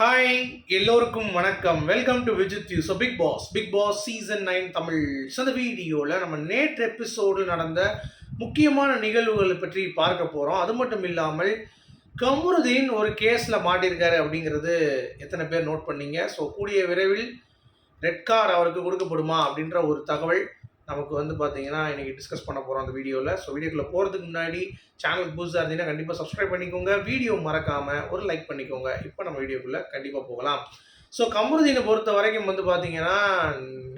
Hi எல்லோருக்கும் வணக்கம். Welcome to Vijith you so big boss big boss season nine Tamil. So அந்த வீடியோவில் நம்ம நேற்று எபிசோடு நடந்த முக்கியமான நிகழ்வுகளை பற்றி பார்க்க போகிறோம் அது மட்டும் இல்லாமல் கமருதீன் ஒரு கேஸில் மாட்டியிருக்காரு அப்படிங்கிறது எத்தனை பேர் நோட் பண்ணீங்க? ஸோ கூடிய விரைவில் ரெட் கார்டு அவருக்கு கொடுக்கப்படுமா அப்படின்ற ஒரு தகவல் நமக்கு வந்து பார்த்தீங்கன்னா இன்றைக்கி டிஸ்கஸ் பண்ண போகிறோம் அந்த வீடியோவில் ஸோ வீடியோக்குள்ளே போகிறதுக்கு முன்னாடி சேனலுக்கு புதுசாக இருந்தீங்கன்னா கண்டிப்பாக சப்ஸ்கிரைப் பண்ணிக்கோங்க. வீடியோ மறக்காமல் ஒரு லைக் பண்ணிக்கோங்க. இப்போ நம்ம வீடியோக்குள்ளே கண்டிப்பாக போகலாம். ஸோ கமருதீனை பொறுத்த வரைக்கும் வந்து பார்த்தீங்கன்னா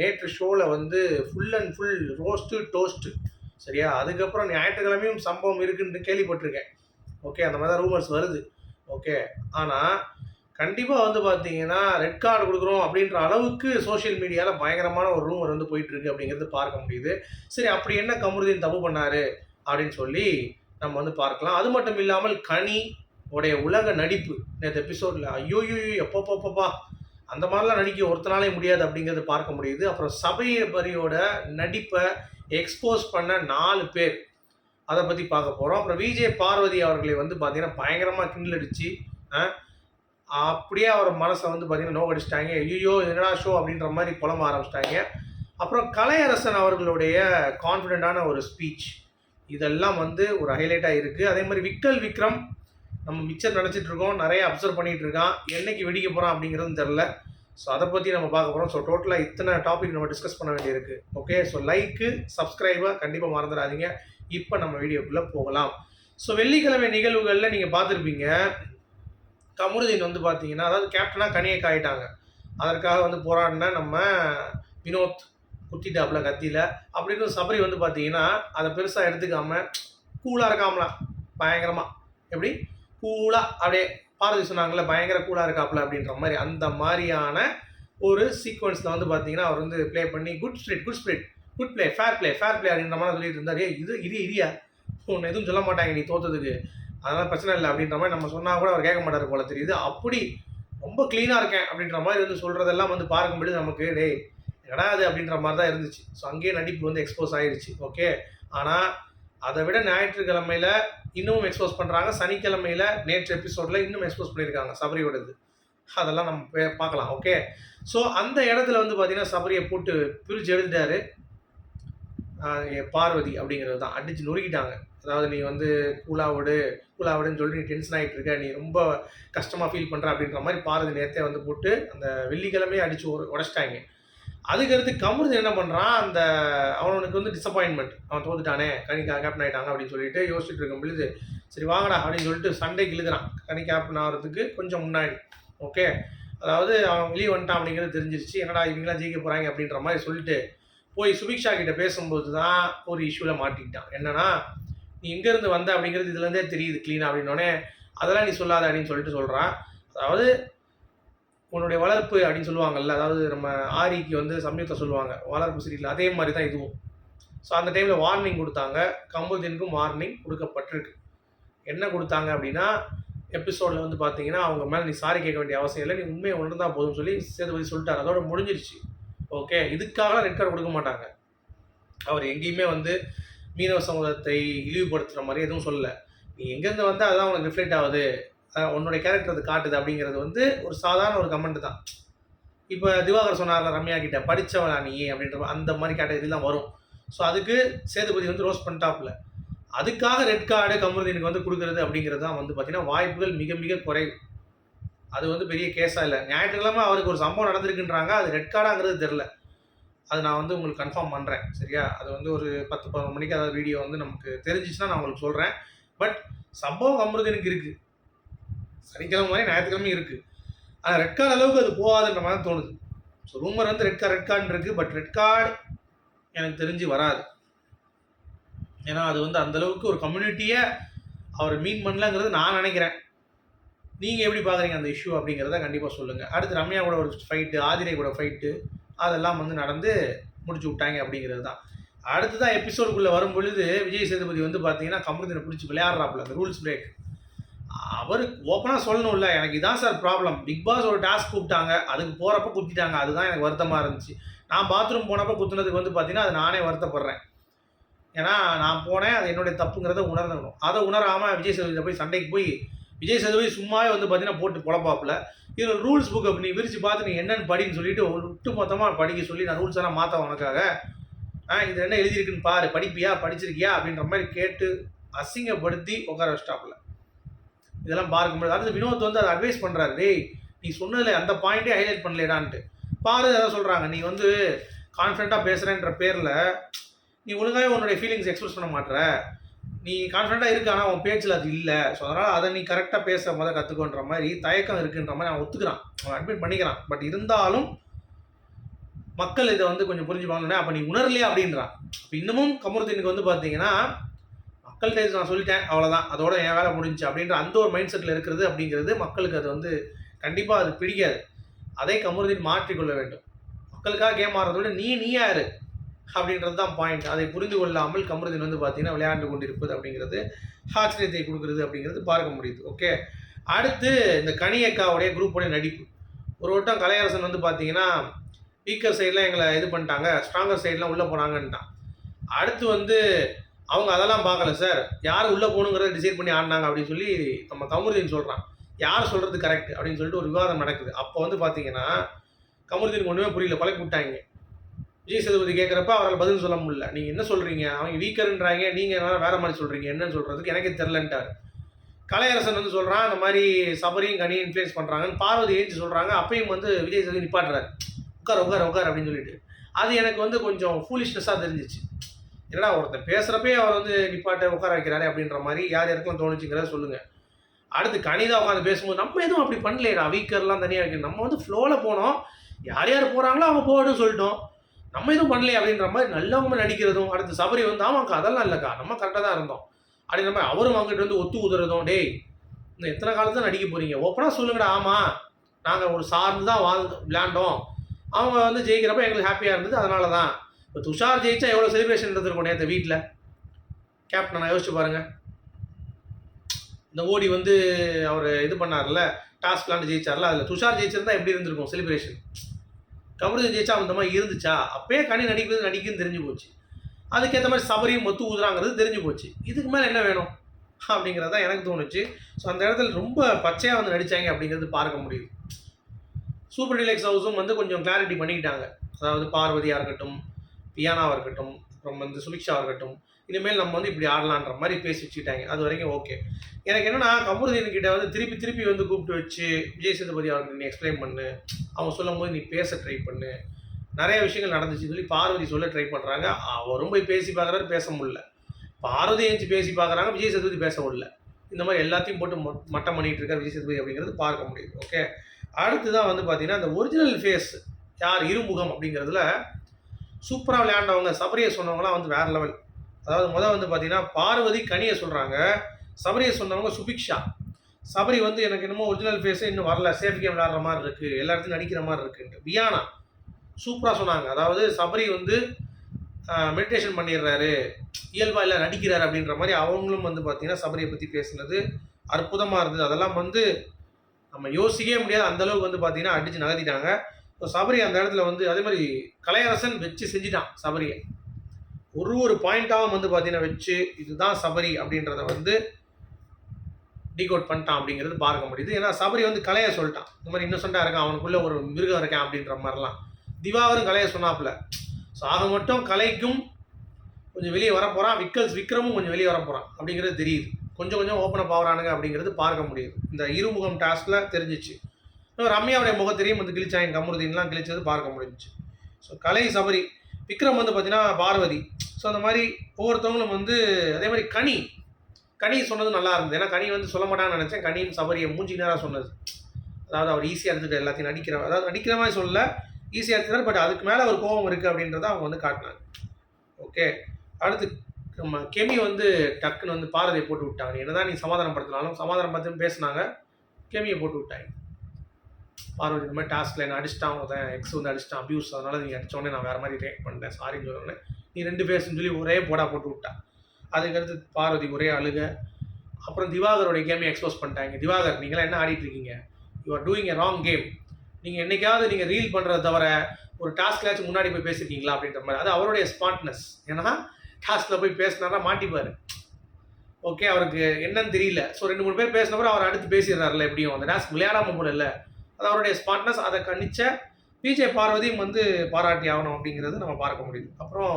நேற்று ஷோவில் வந்து full and full roast toast சரியா? அதுக்கப்புறம் ஞாயிற்றுக்கிழமையும் சம்பவம் இருக்குன்னு கேள்விப்பட்டிருக்கேன். ஓகே அந்த மாதிரி தான் ரூமர்ஸ் வருது. ஓகே ஆனால் கண்டிப்பாக வந்து பார்த்தீங்கன்னா ரெட் கார்டு கொடுக்குறோம் அப்படின்ற அளவுக்கு சோஷியல் மீடியாவில் பயங்கரமான ஒரு ரூமர் வந்து போயிட்டு இருக்கு அப்படிங்கிறது பார்க்க முடியுது. சரி அப்படி என்ன கமருதீன் தப்பு பண்ணாரு அப்படின்னு சொல்லி நம்ம வந்து பார்க்கலாம். அது மட்டும் இல்லாமல் கனி உடைய உலக நடிப்பு நேற்று எபிசோடில் ஐயோ எப்பப்பப்பப்பா அந்த மாதிரிலாம் நடிக்க ஒருத்தனாலே முடியாது அப்படிங்கிறது பார்க்க முடியுது. அப்புறம் சபையபரியோட நடிப்பை எக்ஸ்போஸ் பண்ண நாலு பேர். அதை பற்றி பார்க்க போகிறோம் அப்புறம் விஜய் பார்வதி அவர்களை வந்து பார்த்தீங்கன்னா பயங்கரமாக கிண்டலடிச்சு ஆ, அப்படியே அவர் மனசை வந்து பார்த்தீங்கன்னா நோக்கடிச்சிட்டாங்க ஐயோ என்னடா ஷோ அப்படின்ற மாதிரி புலம்ப ஆரம்பிச்சிட்டாங்க. அப்புறம் கலையரசன் அவர்களுடைய கான்ஃபிடென்ட்டான ஒரு ஸ்பீச் இதெல்லாம் வந்து ஒரு ஹைலைட்டாக இருக்குது அதே மாதிரி விக்கல் விக்ரம் நம்ம மிக்சர் நினச்சிட்டு இருக்கோம். நிறைய அப்சர்வ் பண்ணிகிட்டு இருக்கான். என்னைக்கு வெடிக்க போகிறான் அப்படிங்கிறதும் தெரில ஸோ அதை பற்றி நம்ம பார்க்க போகிறோம் ஸோ டோட்டலாக இத்தனை டாபிக் நம்ம டிஸ்கஸ் பண்ண வேண்டியிருக்கு. ஓகே ஸோ லைக்கு சப்ஸ்கிரைபை கண்டிப்பாக மறந்துடாதீங்க. இப்போ நம்ம வீடியோக்குள்ளே போகலாம். ஸோ வெள்ளிக்கிழமை நிகழ்வுகளில் நீங்கள் பார்த்துருப்பீங்க. கமருதீன் வந்து பார்த்தீங்கன்னா அதாவது கேப்டனாக கனியை காயிட்டாங்க. அதற்காக வந்து போராடின நம்ம வினோத் குத்திட்டாப்புல கத்தியில். அப்படின்னு சபரி வந்து பார்த்தீங்கன்னா அதை பெருசாக எடுத்துக்காம கூலாக இருக்காமலாம் பயங்கரமாக எப்படி? கூலாக அப்படியே பாரதி சொன்னாங்கல்ல பயங்கர கூலாக இருக்காப்புல அப்படின்ற மாதிரி. அந்த மாதிரியான ஒரு சீக்வன்ஸில் வந்து பார்த்தீங்கன்னா அவர் வந்து ப்ளே பண்ணி good spirit good spirit good play fair play fair play அப்படின்ற மாதிரி சொல்லிட்டு இருந்தார். இது இது இரியா உன்னை எதுவும் சொல்ல மாட்டாங்க நீ தோத்ததுக்கு. அதனால் பிரச்சனை இல்லை அப்படின்ற மாதிரி நம்ம சொன்னால் கூட அவர் கேட்க மாட்டார் போல தெரியுது. அப்படி ரொம்ப க்ளீனாக இருக்கேன் அப்படின்ற மாதிரி வந்து சொல்கிறதெல்லாம் வந்து பார்க்கும்பொழுது நமக்கு டேய் கிடையாது அது அப்படின்ற மாதிரி தான் இருந்துச்சு. ஸோ அங்கேயே நடிப்பு வந்து எக்ஸ்போஸ் ஆயிடுச்சு ஓகே ஆனால் அதை விட ஞாயிற்றுக்கிழமையில இன்னமும் எக்ஸ்போஸ் பண்ணுறாங்க சனிக்கிழமையில் நேற்று எபிசோடில் இன்னும் எக்ஸ்போஸ் பண்ணியிருக்காங்க சபரியோடது. அதெல்லாம் நம்ம பே- பார்க்கலாம். ஓகே ஸோ அந்த இடத்துல வந்து பார்த்தீங்கன்னா சபரியை போட்டு பிரித்து எழுதிட்டாரு. பார்வதி அப்படிங்கிறது தான். அடித்து நொறுக்கிட்டாங்க. அதாவது நீ வந்து கூலாவோடு கூலாவோடுன்னு சொல்லி நீ டென்ஷன் ஆகிட்டு இருக்க நீ ரொம்ப கஷ்டமாக ஃபீல் பண்ணுற அப்படின்ற மாதிரி பார்வதி நேரத்தை வந்து போட்டு அந்த வெள்ளிக்கிழமையே அடித்து ஒரு உடச்சிட்டாங்க. அதுக்கடுத்து கமருது என்ன பண்ணுறான் அந்த அவனுக்கு வந்து டிசப்பாயின்மெண்ட் அவன் தோத்துட்டானே கனி கேப்டன் ஆகிட்டாங்க அப்படின்னு சொல்லிட்டு யோசிச்சுட்டு இருக்கும் பொழுது சரி வாங்கடா அப்படின்னு சொல்லிட்டு சண்டைக்கு இழுக்கிறான். கனி கேப்டன் ஆகிறதுக்கு கொஞ்சம் முன்னாடி. ஓகே அதாவது அவன் வெளியே வந்துட்டான் அப்படிங்கிறது தெரிஞ்சிருச்சு. என்னடா இவங்களாம் ஜெயிக்க போகிறாங்க அப்படின்ற மாதிரி சொல்லிட்டு போய் சுபிக்ஷா கிட்ட பேசும்போது தான் ஒரு இஷ்யூவில் மாட்டிக்கிட்டான். என்னன்னா நீ எங்கேருந்து வந்த அப்படிங்கிறது இதுலேருந்தே தெரியுது க்ளீனாக அப்படின்னோடனே அதெல்லாம் நீ சொல்லாத அப்படின்னு சொல்லிட்டு சொல்கிறான் அதாவது உன்னுடைய வளர்ப்பு அப்படின்னு சொல்லுவாங்கல்ல அதாவது நம்ம ஆரிக்கு வந்து சமயத்தை சொல்லுவாங்க வளர்ப்பு சரியில்லை அதே மாதிரி தான் இதுவும். ஸோ அந்த டைமில் வார்னிங் கொடுத்தாங்க. கம்புதீனுக்கும் வார்னிங் கொடுக்கப்பட்டிருக்கு. என்ன கொடுத்தாங்க அப்படின்னா எபிசோடில் வந்து பார்த்தீங்கன்னா அவங்க மேலே நீ சாரி கேட்க வேண்டிய அவசியம் இல்லை நீ உண்மையை உணர்ந்தா போதும்னு சொல்லி சேதுபதி சொல்லிட்டார். அதோட முடிஞ்சிருச்சு. ஓகே இதுக்காக ரெட் கார்டு கொடுக்க மாட்டாங்க. அவர் எங்கேயுமே வந்து மீனவ சமூகத்தை இழிவுபடுத்துகிற மாதிரி எதுவும் சொல்லலை. நீ எங்கேருந்து வந்தால் அதுதான் உனக்கு ரிஃப்ளெக்ட் ஆகுது. அஹ் உன்னுடைய கேரக்டர் அது காட்டுது அப்படிங்கிறது வந்து ஒரு சாதாரண ஒரு கமெண்ட் தான். இப்போ திவாகர் சொன்னார்ல ரம்யா கிட்ட படித்தவனா நீ? அப்படின்ற அந்த மாதிரி கேட்டகரி தான் வரும். ஸோ அதுக்கு சேதுபதி வந்து ரோஸ் பண்ணிட்டாப்புல. அதுக்காக ரெட் கார்டு கமருதீனுக்கு வந்து கொடுக்குறது அப்படிங்கிறது தான் வந்து பார்த்தீங்கன்னா வாய்ப்புகள் மிக மிக குறைவு. அது வந்து பெரிய கேஸாக இல்லை. ஞாயிற்றுக்கிழமை அவருக்கு ஒரு சம்பவம் நடந்திருக்குன்றாங்க. அது ரெட் கார்டாங்கிறது தெரில அது நான் வந்து உங்களுக்கு கன்ஃபார்ம் பண்ணுறேன் சரியா? அது வந்து ஒரு பத்து பதினொரு மணிக்கு அதாவது வீடியோ வந்து நமக்கு தெரிஞ்சிச்சுன்னா நான் உங்களுக்கு சொல்கிறேன் பட் சம்பவம் அமிர்தனுக்கு இருக்குது சனிக்கிழமை மாதிரி ஞாயிற்றுக்கிழமை இருக்குது ஆனால் ரெட் கார்டு அளவுக்கு அது போகாதுன்ற மாதிரி தோணுது. ஸோ ரூமர் வந்து ரெட் கார்டு ரெட் கார்டு இருக்குது பட் ரெட் கார்டு எனக்கு தெரிஞ்சு வராது. ஏன்னா அது வந்து அந்த அளவுக்கு ஒரு கம்யூனிட்டியை அவர் மீன் பண்ணலங்கிறது நான் நினைக்கிறேன். நீங்கள் எப்படி பார்க்குறீங்க அந்த இஷ்யூ அப்படிங்கிறத கண்டிப்பாக சொல்லுங்கள் அடுத்து ரம்யா கூட ஒரு ஃபைட்டு ஆதிரை கூட ஃபைட்டு அதெல்லாம் வந்து நடந்து முடிச்சு விட்டாங்க அப்படிங்கிறது தான். அடுத்ததான் எபிசோடுக்குள்ளே வரும் பொழுது விஜய் சேதுபதி வந்து பார்த்தீங்கன்னா கமருதீனை பிடிச்சி விளையாடுறாப்புல அந்த ரூல்ஸ் பிரேக் அவர் ஓப்பனாக சொல்லணும்ல எனக்கு இதான் சார் ப்ராப்ளம் பிக் பாஸ் ஒரு டாஸ்க் கூப்பிட்டாங்க அதுக்கு போகிறப்ப குத்திட்டாங்க அதுதான் எனக்கு வருத்தமாக இருந்துச்சு. நான் பாத்ரூம் போனப்போ குத்துனதுக்கு வந்து பார்த்தீங்கன்னா அது நானே வருத்தப்படுறேன். ஏன்னா நான் போனேன் அது என்னுடைய தப்புங்கிறத உணர்ந்துக்கணும். அதை உணராமல் விஜய் சேதுபதியில் போய் சண்டைக்கு போய் விஜய் சேதுபதி சும்மாவே வந்து பார்த்தீங்கன்னா போட்டு பொழப்பாப்புல. இதில் ரூல்ஸ் புக் அப்படி நீ விரிச்சு பார்த்து நீ என்னன்னு படின்னு சொல்லிட்டு ஒட்டு மொத்தமாக படிக்க சொல்லி நான் ரூல்ஸ் எல்லாம் மாற்ற உனக்காக. ஆ இது என்ன எழுதியிருக்குன்னு பாரு படிப்பியா படிச்சிருக்கியா அப்படின்ற மாதிரி கேட்டு அசிங்கப்படுத்தி உட்கார வச்சிட்டாப்புல. இதெல்லாம் பார்க்க முடியாது அடுத்து வினோத் வந்து அதை அட்வைஸ் பண்ணுறாரு டேய் நீ சொன்னதில் அந்த பாயிண்ட்டே ஹைலைட் பண்ணலடான்ட்டு பாரு எதாவது சொல்கிறாங்க நீ வந்து கான்ஃபிடண்ட்டாக பேசுகிறேன்ற பேரில் நீ ஒழுங்காகவே உன்னுடைய ஃபீலிங்ஸ் எக்ஸ்பிரஸ் பண்ண மாட்டேற நீ கான்ஃபிடண்ட்டாக இருக்கு ஆனால் உன் பேச்சில் அது இல்லை. ஸோ அதனால் அதை நீ கரெக்டாக பேச முத கற்றுக்கோன்ற மாதிரி தயக்கம் இருக்குன்ற மாதிரி அவன் ஒத்துக்கிறான். அவன் அட்மிட் பண்ணிக்கிறான். பட் இருந்தாலும் மக்கள் இதை வந்து கொஞ்சம் புரிஞ்சுப்பாங்கன்னு அப்போ நீ உணரலையா அப்படின்றான். இப்போ இன்னமும் கமருதீனுக்கு வந்து பார்த்தீங்கன்னா மக்கள்கிட்ட இது நான் சொல்லிட்டேன் அவ்வளோதான் அதோட என் வேலை முடிஞ்சு அப்படின்ற அந்த ஒரு மைண்ட் செட்டில் இருக்கிறது அப்படிங்கிறது மக்களுக்கு அது வந்து கண்டிப்பாக அது பிடிக்காது. அதை கமருதீன் மாற்றிக்கொள்ள வேண்டும். மக்களுக்காக கேம் ஆடுறதோட விட நீ நீயா இரு. அப்படின்றது தான் பாயிண்ட் அதை புரிந்து கொள்ளாமல் கமருதீன் வந்து பார்த்தீங்கன்னா விளையாண்டு கொண்டிருப்பது அப்படிங்கிறது ஆச்சரியத்தை கொடுக்குறது அப்படிங்கிறது பார்க்க முடியுது. ஓகே அடுத்து இந்த கனியக்காவுடைய குரூப்போடைய நடிப்பு. ஒரு வட்டம் கலையரசன் வந்து பார்த்தீங்கன்னா வீக்கர் சைடெலாம் எங்களை இது பண்ணிட்டாங்க ஸ்ட்ராங்கர் சைட்லாம் உள்ளே போனாங்கன்ட்டான். அடுத்து வந்து அவங்க அதெல்லாம் பார்க்கல சார் யார் உள்ளே போகணுங்கிறத டிசைட் பண்ணி ஆடினாங்க அப்படின்னு சொல்லி நம்ம கமருதீன் சொல்கிறான் யார் சொல்கிறது கரெக்ட் அப்படின்னு சொல்லிட்டு ஒரு விவாதம் நடக்குது. அப்போ வந்து பார்த்தீங்கன்னா கமருதீன் ஒன்றுமே புரியல பழக்கி விட்டாங்க. விஜய் சேதுபதி கேட்குறப்ப அவரால் பதில் சொல்ல முடியல. நீங்கள் என்ன சொல்கிறீங்க அவங்க வீக்கர்ன்றாங்க நீங்கள் வேற மாதிரி சொல்கிறீங்க என்னன்னு சொல்கிறதுக்கு எனக்கே தெரிலன்ட்டார் கலையரசன் வந்து சொல்கிறான் அந்த மாதிரி சபரியும் கனியும் இன்ஃப்ளூயன்ஸ் பண்ணுறாங்கன்னு பார்வதி ஏஞ்சி சொல்கிறாங்க அப்பயும் வந்து விஜய் சேது நிப்பாட்டுறாரு. உட்கார் உட்கார் உட்கார் அப்படின்னு சொல்லிட்டு. அது எனக்கு வந்து கொஞ்சம் ஃபூலிஷ்னஸாக தெரிஞ்சிச்சு. என்னடா ஒருத்தன் பேசுகிறப்பே அவர் வந்து நிப்பாட்ட உட்கார வைக்கிறாரு அப்படின்ற மாதிரி யார் யாருக்கும் தோணுச்சுங்கிறத சொல்லுங்கள் அடுத்து கனிதா உட்காந்து பேசும்போது நம்ம எதுவும் அப்படி பண்ணலையடா. வீக்கர்லாம் தனியாக வைக்கணும் நம்ம வந்து ஃப்ளோவில் போனோம். யார் யார் போகிறாங்களோ அவங்க போகணும்னு சொல்லிட்டோம். நம்ம எதுவும் பண்ணலையே அப்படின்ற மாதிரி நல்லவங்க நடிக்கிறதும் அடுத்து சபரி வந்து ஆமாக்கா அதெல்லாம் இல்லைக்கா நம்ம கரெக்டாக தான் இருந்தோம். அப்படின்ற மாதிரி அவரும் வாங்கிட்டு வந்து ஒத்து ஊதுறதும் டேய் இன்னும் எத்தனை காலத்தில் நடிக்க போகிறீங்க ஓப்பனாக சொல்லுங்கடா ஆமாம் நாங்கள் ஒரு சார்ந்து தான் வாழ்ந்து விளையாண்டோம். அவங்க வந்து ஜெயிக்கிறப்ப எங்களுக்கு ஹாப்பியாக இருந்தது அதனால தான் இப்போ துஷார் ஜெயிச்சா எவ்வளோ செலிப்ரேஷன் இருந்திருக்கும் நேற்று வீட்டில் கேப்டன் நான் யோசிச்சு பாருங்கள் இந்த ஓடி வந்து அவர் இது பண்ணார்ல டாஸ்க் விளாண்டு ஜெயிச்சார்ல அதில் துஷார் ஜெயிச்சிருந்தா எப்படி இருந்திருக்கும் செலிப்ரேஷன் கபடி ஜெயிச்சா அந்த மாதிரி இருந்துச்சா? அப்பயே கனி நடிக்கிறது நடிக்குன்னு தெரிஞ்சு போச்சு. அதுக்கேற்ற மாதிரி சபரியும் மொத்து ஊதுறாங்கிறது தெரிஞ்சு போச்சு. இதுக்கு மேலே என்ன வேணும்? அப்படிங்கிறது தான் எனக்கு தோணுச்சு. ஸோ அந்த இடத்துல ரொம்ப பச்சையாக வந்து நடித்தாங்க அப்படிங்கிறது பார்க்க முடியுது. சூப்பர் டிலக்ஸ் ஹவுஸும் வந்து கொஞ்சம் கிளாரிட்டி பண்ணிக்கிட்டாங்க. அதாவது பார்வதியாக இருக்கட்டும் பியானாவாக இருக்கட்டும் அப்புறம் வந்து சுபிக்ஷாவாக இருக்கட்டும் இனிமேல் நம்ம வந்து இப்படி ஆடலான்ற மாதிரி பேசி வச்சுக்கிட்டாங்க. அது வரைக்கும் ஓகே எனக்கு என்னன்னா கமருதீன் கிட்ட வந்து திருப்பி திருப்பி வந்து கூப்பிட்டு வச்சு விஜய் சேதுபதி அவருக்கு நீ எக்ஸ்பிளைன் பண்ணு. அவங்க சொல்லும் போது நீ பேச ட்ரை பண்ணு. நிறைய விஷயங்கள் நடந்துச்சுன்னு சொல்லி பார்வதி சொல்ல ட்ரை பண்ணுறாங்க அவரும் போய் பேசி பார்க்குறாரு பேச முடியல. பார்வதி எழுந்து பேசி பார்க்குறாங்க விஜய் சேதுபதி பேச முடியல. இந்த மாதிரி எல்லாத்தையும் போட்டு மொ- மட்டம் பண்ணிகிட்டு இருக்கார் விஜய் சேதுபதி அப்படிங்கிறது பார்க்க முடியுது. ஓகே அடுத்து தான் வந்து பார்த்தீங்கன்னா அந்த ஒரிஜினல் ஃபேஸ் யார் இருமுகம் அப்படிங்கிறதுல சூப்பராக விளையாண்டவங்க சபரியை சொன்னவங்களாம் வந்து வேறு லெவல் அதாவது முதல் வந்து பார்த்தீங்கன்னா பார்வதி கனியை சொல்கிறாங்க சபரியை சொன்னவங்க சுபிக்ஷா. சபரி வந்து எனக்கு என்னமோ ஒரிஜினல் ஃபேஸே இன்னும் வரல. சேஃப் கேம் விளையாடுற மாதிரி இருக்குது எல்லா இடத்துலையும் நடிக்கிற மாதிரி இருக்குன்ட்டு. வியானா சூப்பராக சொன்னாங்க. அதாவது சபரி வந்து மெடிடேஷன் பண்ணிடுறாரு. இயல்பாக இல்லை நடிக்கிறாரு அப்படின்ற மாதிரி அவங்களும் வந்து பார்த்தீங்கன்னா சபரியை பற்றி பேசுனது அற்புதமாக இருந்தது. அதெல்லாம் வந்து நம்ம யோசிக்கவே முடியாது. அந்த அளவுக்கு வந்து பார்த்தீங்கன்னா அடித்து நகர்த்திட்டாங்க. ஸோ சபரி அந்த இடத்துல வந்து அதே மாதிரி கலையரசன் வச்சு செஞ்சிட்டான் சபரியை. ஒரு ஒரு பாயிண்ட்டாகவும் வந்து பார்த்தீங்கன்னா வச்சு இதுதான் சபரி அப்படின்றத வந்து டிகோட் பண்ணிட்டான் அப்படிங்கிறது பார்க்க முடியுது. ஏன்னா சபரி வந்து கலையை சொல்லிட்டான். இந்த மாதிரி இன்னசென்ட்டாக இருக்கான் அவனுக்குள்ள ஒரு மிருகம் இருக்கேன் அப்படின்ற மாதிரிலாம். திவாவரும் கலையை சொன்னாப்புல. ஸோ ஆக மட்டும் கலைக்கும் கொஞ்சம் வெளியே வர போகிறான் விக்கல்ஸ் விக்ரமும் கொஞ்சம் வெளியே வர போகிறான் அப்படிங்கிறது தெரியுது. கொஞ்சம் கொஞ்சம் ஓப்பன் அப் அப்படிங்கிறது பார்க்க முடியுது. இந்த இருமுகம் டாஸ்கில் தெரிஞ்சிச்சு. ரம்யாவுடைய முகத்திரையும் வந்து கிழிச்சாங்க கமருதீன்லாம் கிழிச்சது பார்க்க முடிஞ்சுச்சு. ஸோ கலை சபரி விக்ரம் வந்து பார்த்தீங்கன்னா பார்வதி. ஸோ அந்த மாதிரி ஒவ்வொருத்தவங்களும் வந்து அதே மாதிரி கனி. கனி சொன்னது நல்லா இருந்தது. ஏன்னா கனி வந்து சொல்ல மாட்டான்னு நினச்சேன். கனியும் சபரியை மூஞ்சி நேராக சொன்னது. அதாவது அவர் ஈஸியாக இருந்துட்டு எல்லாத்தையும் நடிக்கிற அதாவது நடிக்கிற மாதிரி சொல்லல. ஈஸியாக இருந்தார் பட் அதுக்கு மேலே ஒரு கோபம் இருக்குது அப்படின்றத அவங்க வந்து காட்டினாங்க. ஓகே அடுத்து நம்ம கெமி வந்து டக்குன்னு வந்து பாரதியை போட்டு விட்டாங்க. என்னதான் நீ சமாதானப்படுத்தினாலும் சமாதானம் பார்த்து பேசுனாங்க. கெமியை போட்டு விட்டாங்க. பார்வதி இந்த மாதிரி டாஸ்கில் என்ன அடிச்சிட்டான் ஒருத்தன் எக்ஸ் வந்து அடிச்சிட்டான் அப்யூஸ் அதனால நீ அடிச்சோடனே நான் வேறு மாதிரி ரியாக்ட் பண்ணிட்டேன். சாரின்னு சொன்னோடனே நீ ரெண்டு பேசுன்னு சொல்லி ஒரே போடா போட்டு விட்டா. அதுக்கடுத்து பார்வதி ஒரே அழுக. அப்புறம் திவாகரோடைய கேமே எக்ஸ்போஸ் பண்ணிட்டாங்க. திவாகர் நீங்களாம் என்ன ஆடிட்டு இருக்கீங்க? You are doing a wrong game நீங்கள் என்றைக்காவது நீங்கள் ரீல் பண்ணுறத தவிர ஒரு டாஸ்க்லாச்சும் முன்னாடி போய் பேசியிருக்கீங்களா அப்படின்ற மாதிரி. அது அவருடைய ஸ்மார்ட்னஸ் ஏன்னா டாஸ்கில் போய் பேசினாரா மாட்டிப்பார். ஓகே அவருக்கு என்னன்னு தெரியல. ஸோ ரெண்டு மூணு பேர் பேசினப்பறம் அவர் அடுத்து பேசிடுறாருல எப்படியும். அந்த டாஸ்க் விளையாடாமல் போல இல்லை. அது அவருடைய ஸ்மார்ட்னஸ் அதை கணிச்ச பிஜே பார்வதியும் வந்து பாராட்டி ஆகணும் அப்படிங்கிறது நம்ம பார்க்க முடியுது. அப்புறம்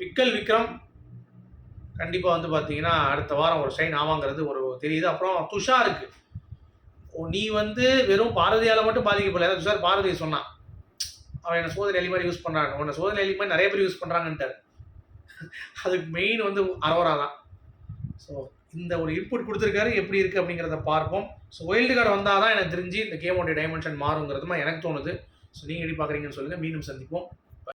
பிக்கல் விக்ரம் கண்டிப்பாக வந்து பார்த்தீங்கன்னா அடுத்த வாரம் ஒரு ஷைன் ஆவாங்கிறது ஒரு தெரியுது. அப்புறம் துஷாருக்கு இருக்குது நீ வந்து வெறும் பாரதியால் மட்டும் பாதிக்கப்படல. ஏதாவது துஷார் பாரதி சொன்னான். அவன் என்ன சோதனை எலி மாதிரி யூஸ் பண்ணுறாங்க உன்னை சோதனை எலி மாதிரி நிறைய பேர் யூஸ் பண்ணுறாங்கன்ட்டார் அதுக்கு மெயின் வந்து அரோரா தான். ஸோ இந்த ஒரு இன்புட் கொடுத்துருக்காரு எப்படி இருக்குது அப்படிங்கிறத பார்ப்போம். ஸோ வைல்டு கார்டு வந்தால் தான் எனக்கு தெரிஞ்சு இந்த கேமோடைய டைமென்ஷன் மாறுங்கிறது எனக்கு தோணுது. ஸோ நீங்கள் எப்படி பார்க்குறீங்கன்னு சொல்லுங்கள் மீண்டும் சந்திப்போம்.